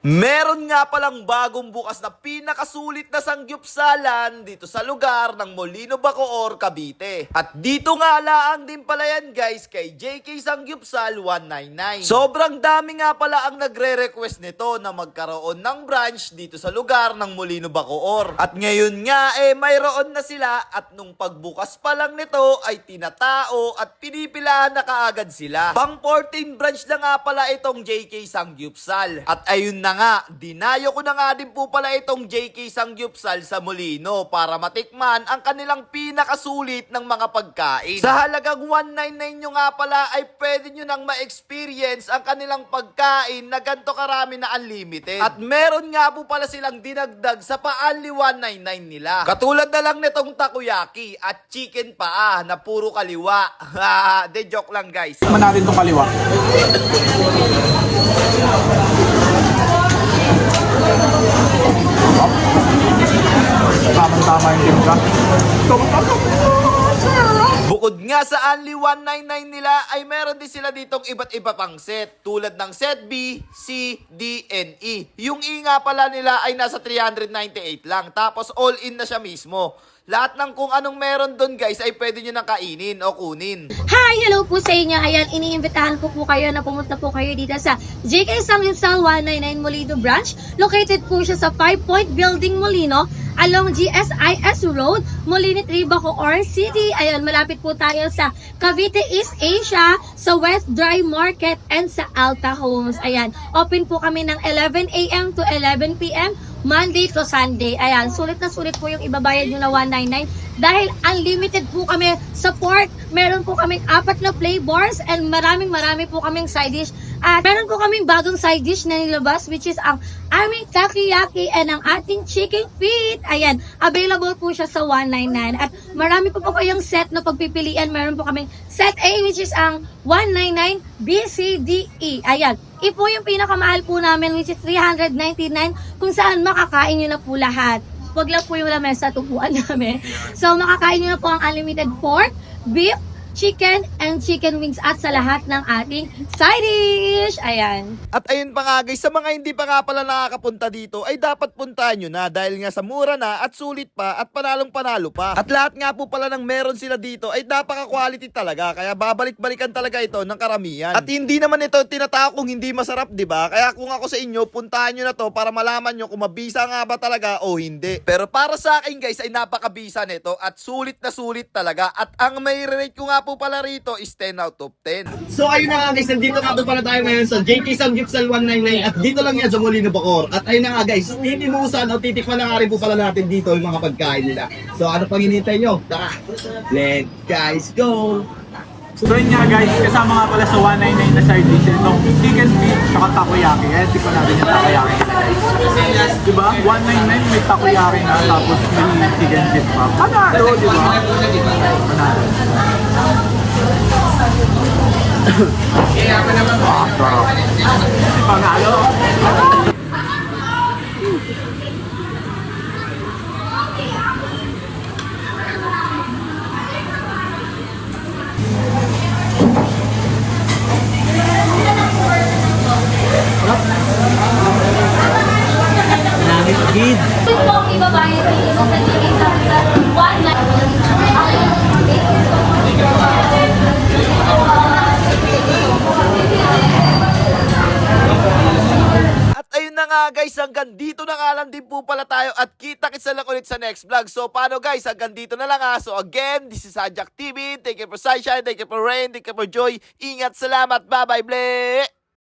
Meron nga palang bagong bukas na pinakasulit na sangyupsalan dito sa lugar ng Molino Bacoor, Cavite. At dito nga laang din pala yan guys kay JK Sangyupsal 199. Sobrang dami nga pala ang nagre-request nito na magkaroon ng branch dito sa lugar ng Molino Bacoor. At ngayon nga eh mayroon na sila at nung pagbukas pa lang nito ay tinatao at pinipilahan na kaagad sila. Pang 14 branch na nga pala itong JK Sangyupsal. At ayun na nga, dinayo ko na nga din po pala itong JK Sangyupsal sa Molino para matikman ang kanilang pinakasulit ng mga pagkain. Sa halagang 199 nyo nga pala ay pwede nyo nang ma-experience ang kanilang pagkain na ganto karami na unlimited. At meron nga po pala silang dinagdag sa paanli 199 nila. Katulad na lang nitong takoyaki at chicken paa na puro kaliwa. De joke lang guys. Tikman natin itong kaliwa. Tamang-tama yung timpla. Bukod nga sa only 199 nila ay meron din sila ditong iba't iba pang set tulad ng set B, C, D, and E. Yung E nga pala nila ay nasa 398 lang tapos all in na siya mismo. Lahat ng kung anong meron doon guys ay pwede nyo nang kainin o kunin. Hi! Hello po sa inyo. Ayan, iniimbitahan ko po kayo na pumunta po kayo dito sa JK Sanginsal 199 Molino Branch. Located po siya sa 5 Point Building Molino along GSIS Road, Molino 3, Bacoor City. Ayan, malapit po tayo sa Cavite East Asia, sa West Dry Market, and sa Alta Homes. Ayan, open po kami ng 11 a.m. to 11 p.m. Monday to Sunday. Ayan, sulit na sulit po yung ibabayad nyo na 199 dahil unlimited po kami sa pork. Meron po kaming apat na flavors and maraming marami po kaming side dish. At meron po kaming bagong side dish na nilabas which is ang aming takoyaki and ang ating chicken feet. Ayan, available po siya sa 199. At marami po po kayong set na pagpipilian. Meron po kaming set A which is ang 199 B, C, D, E. Ayan, Ipo yung pinakamahal po namin which is 399 kung saan makakain nyo na po lahat. Huwag lang po yung lamesa tupuan namin. So makakain nyo na po ang unlimited pork, beef, chicken, and chicken wings at sa lahat ng ating side dish. Ayan. At ayun pa nga guys, sa mga hindi pa nga pala nakakapunta dito ay dapat puntahan nyo na dahil nga sa mura na at sulit pa at panalong panalo pa. At lahat nga po pala ng meron sila dito ay napaka-quality talaga kaya babalik-balikan talaga ito ng karamihan. At hindi naman ito tinatawag kung hindi masarap, di ba? Kaya kung ako sa inyo, puntahan nyo na to para malaman nyo kung mabisa nga ba talaga o hindi. Pero para sa akin guys ay napakabisa nito at sulit na sulit talaga. At ang may rate ko nga po pala rito is 10 out of 10. So ayun na nga guys, nandito nga doon pala tayo ngayon sa JK Sam Gipsal 199 at dito lang yan sa Molino Bacoor. At ayun na nga guys, hindi mo usan o titikman na nga rin po pala natin dito yung mga pagkain nila. So ano pang hinihintay nyo? Tara, let's guys go! So yun nga guys, kasama nga pala sa 199 na side dish itong chicken feet saka takoyaki. Ayan, tikman natin yung takoyaki nila guys. Diba? 199 may takoyaki na tapos may chicken feet pa. Panalo, diba? Panalo. Ah, sarap. Panalo. Nga guys, hanggang dito na nga lang din po pala tayo at kita-kits na lang ulit sa next vlog. So paano guys, hanggang dito na lang ha. So again, this is Ajak TV. Thank you for sunshine, thank you for rain, thank you for joy. Ingat, salamat, bye-bye, ble!